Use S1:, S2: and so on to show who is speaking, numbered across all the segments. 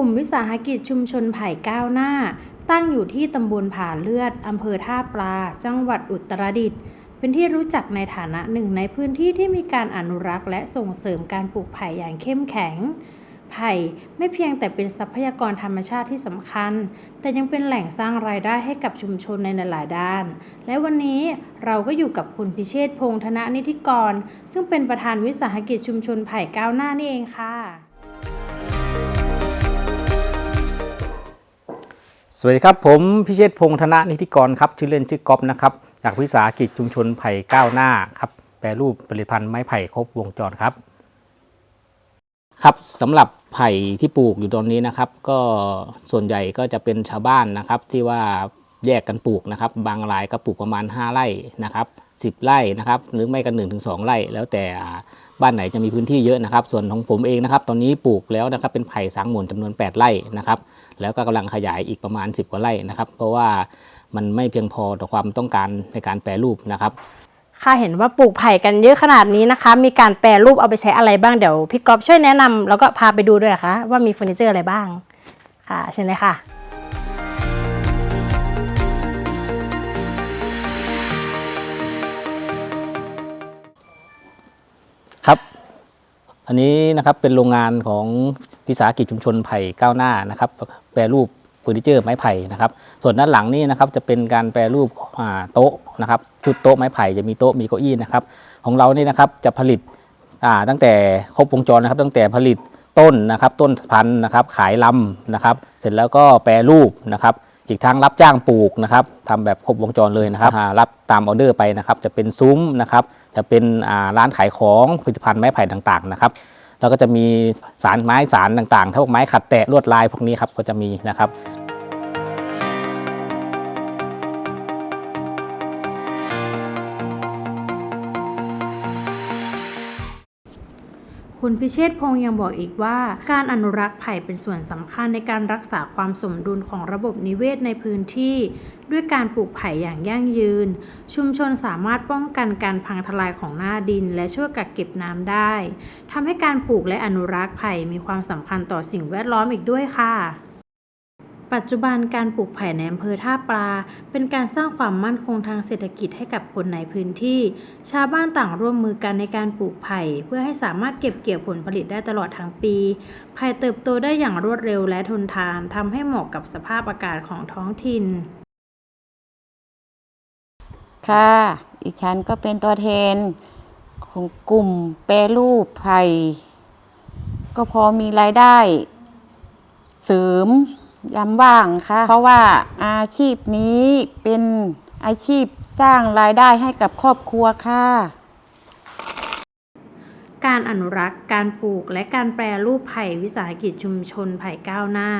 S1: ุ่มวิสาหกิจชุมชนไผ่ก้าวหน้า ตั้งอยู่ที่ตำบลผาเลือดอำเภอท่าปลา จังหวัดอุตรดิตถ์เป็นที่รู้จักในฐานะหนึ่งในพื้นที่ที่มีการอนุรักษ์ และส่งเสริมการปลูกไผ่อย่างเข้มแข็ง ไผ่ไม่เพียงแต่เป็นทรัพยากรธรรมชาติที่สำคัญ แต่ยังเป็นแหล่งสร้างรายได้ให้กับชุมชนในหลายด้าน และวันนี้เราก็อยู่กับคุณพิเชษพงษ์ธนนิธิกร ซึ่งเป็นประธานวิสาหกิจชุมชนไผ่ก้าวหน้านี่เองค่ะ
S2: สวัสดีครับ ผมพิเชษพงษ์ธนะนิติกรครับ ชื่อเล่นชื่อก๊อฟนะครับ จากวิสาหกิจชุมชนไผ่ก้าวหน้าครับ แปรรูปผลิตภัณฑ์ไม้ไผ่ครบวงจรครับ ครับสำหรับไผ่ที่ปลูกอยู่ตรงนี้นะครับ ก็ส่วนใหญ่ก็จะเป็นชาวบ้านนะครับ ที่ว่าแยกกันปลูกนะครับ บางรายก็ปลูกประมาณ 5 ไร่นะครับ10 ไร่นะครับ หรือไม่ก็1-2ถึง2ไร่ แล้วแต่ บ้านไหนจะมีพื้นที่เยอะนะครับ ส่วนของผมเองนะครับ ตอนนี้ปลูกแล้วนะครับเป็นไผ่สางหมุนจำนวน 8 ไร่นะครับ แล้วก็กำลังขยายอีกประมาณ 10 กว่าไร่นะครับ เพราะว่ามันไม่เพียงพอต่อความต้องการในการแปรรูปนะครับ
S1: ค่ะเห็นว่าปลูกไผ่กันเยอะขนาดนี้นะคะ มีการแปรรูปเอาไปใช้อะไรบ้างเดี๋ยวพี่ก๊อฟช่วยแนะนำแล้วก็พาไปดูด้วยนะคะว่ามีเฟอร์นิเจอร์อะไรบ้างค่ะเชิญเลยค่ะ
S2: อันนี้นะครับเป็นโรงงานของวิสาหกิจชุมชนไผ่ก้าวหน้านะครับแปรรูปเฟอร์นิเจอร์ไม้ไผ่นะครับส่วนด้านหลังนี่นะครับจะเป็นการแปรรูปโต๊ะนะครับชุดโต๊ะไม้ไผ่จะมีโต๊ะมีเก้าอี้นะครับของเรานี่นะครับจะผลิตตั้งแต่ครบวงจรนะครับตั้งแต่ผลิตต้นนะครับต้นพันธุ์นะครับขายลำนะครับเสร็จแล้วก็แปรรูปนะครับ อีกทั้งรับจ้างปลูกนะครับทำแบบครบวงจรเลยนะครับรับตามออเดอร์ไปนะครับ จะเป็นซุ้มนะครับ จะเป็นร้านขายของผลิตภัณฑ์ไม้ไผ่ต่างๆนะครับแล้วก็จะมีสารไม้สารต่างๆทั้งพวกไม้ขัดแตะลวดลายพวกนี้ครับก็จะมีนะครับ
S1: คุณพิเชษพงษ์ยังบอกอีกว่า การอนุรักษ์ไผ่เป็นส่วนสำคัญในการรักษาความสมดุลของระบบนิเวศในพื้นที่ ด้วยการปลูกไผ่อย่างยั่งยืน ชุมชนสามารถป้องกันการพังทลายของหน้าดิน และช่วยกักเก็บน้ำได้ ทำให้การปลูกและอนุรักษ์ไผ่มีความสำคัญต่อสิ่งแวดล้อมอีกด้วยค่ะ ปัจจุบันการปลูกไผ่ในอำเภอท่าปลา เป็นการสร้างความมั่นคงทางเศรษฐกิจให้กับคนในพื้นที่ ชาวบ้านต่างร่วมมือกันในการปลูกไผ่ เพื่อให้สามารถเก็บเกี่ยวผลผลิตได้ตลอดทั้งปี ไผ่เติบโตได้อย่างรวดเร็วและทนทานทำให้เหมาะกับสภาพอากาศของท้องถิ่น
S3: ค่ะ อีฉันก็เป็นตัวแทนของกลุ่มแปรรูปไผ่ก็พอมีรายได้ เสริม ยามว่างค่ะ เพราะว่าอาชีพนี้เป็นอาชีพสร้างรายได้ให้กับครอบครัวค่ะ
S1: การอนุรักษ์ การปลูก และการแปรรูปไผ่วิสาหกิจชุมชนไผ่ก้าวหน้า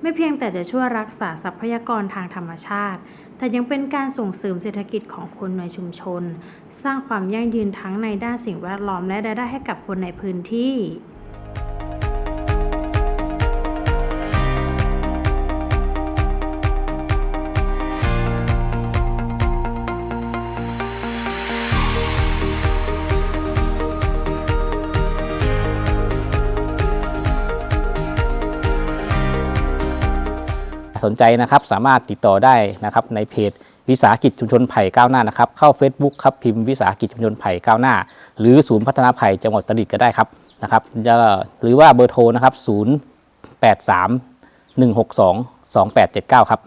S1: ไม่เพียงแต่จะช่วยรักษาทรัพยากรทางธรรมชาติ แต่ยังเป็นการส่งเสริมเศรษฐกิจของคนในชุมชน สร้างความยั่งยืนทั้งในด้านสิ่งแวดล้อมและรายได้ให้กับคนในพื้นที่
S2: สนใจนะครับ สามารถติดต่อได้นะครับในเพจวิสาหกิจชุมชนไผ่ก้าวหน้านะครับ เข้า Facebook ครับพิมพ์วิสาหกิจชุมชนไผ่ก้าวหน้า หรือศูนย์พัฒนาไผ่จังหวัดตริตก็ได้ครับนะครับจะหรือว่าเบอร์โทรนะครับ 0 8 3 1 6 2 2 8 7 9 ครับ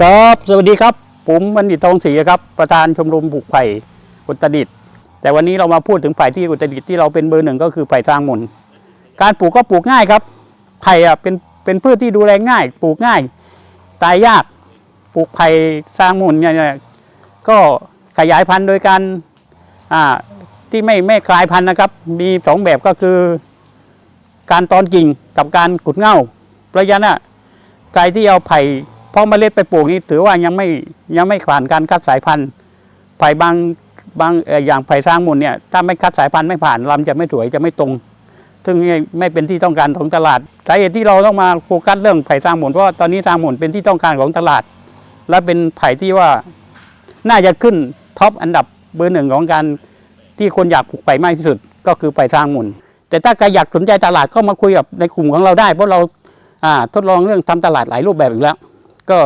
S4: ครับสวัสดีครับ ผมบัณฑิตทองศรีครับ ประธานชมรมปลูกไผ่ อุตรดิตถ์แต่วันนี้เรามาพูดถึงไผ่ที่อุตรดิตถ์ที่เราเป็นเบอร์หนึ่งก็คือไผ่ทางหมุนการปลูกก็ปลูกง่ายครับ ไผ่อะเป็นเป็นพืชที่ดูแลง่าย ปลูกง่าย ตายยากปลูกไผ่ทางหมุนเนี่ยก็ขยายพันธุ์โดยการอ่าที่ไม่ไม่คลายพันธุ์นะครับ มีสองแบบก็คือ การตอนกิ่งกับการกุดเง่าเพราะฉะนั้นใครที่เอาไผ่พาะเมล็ดไปปลูกนี่ถือว่ายังไม่ยังไม่ผ่านการคัดสายพันธุ์ไผ่บาง บางอย่างไผ่สร้างมูลเนี่ยถ้าไม่คัดสายพันธุ์ไม่ผ่านลำจะไม่สวยจะไม่ตรง ซึ่งไม่เป็นที่ต้องการของตลาดสาเหตุที่เราต้องมาโฟกัสเรื่องไผ่สร้างมูลเพราะตอนนี้สร้างมูลเป็นที่ต้องการของตลาด และเป็นไผ่ที่ว่าน่าจะขึ้นท็อปอันดับเบอร์หนึ่งของการที่คนอยากปลูกไผ่มากที่สุด ก็คือไผ่ทางมุนแต่ถ้าใครอยากสนใจตลาดก็มาคุยกับในกลุ่มของเราได้ เพราะเราทดลองเรื่องทำตลาดหลายรูปแบบอยู่แล้ว ก็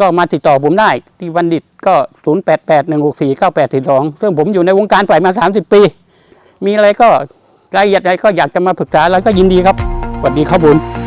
S4: ก็มาติดต่อผมได้ ที่วันดิตก็ 0 8 8 1 6 4 9 8 4 2ซึ่งผมอยู่ในวงการไผ่มา 30 ปี มีอะไรก็รายละเอียดอะไรก็อยากจะมาปรึกษาแล้วก็ยินดีครับสวัสดีครับผม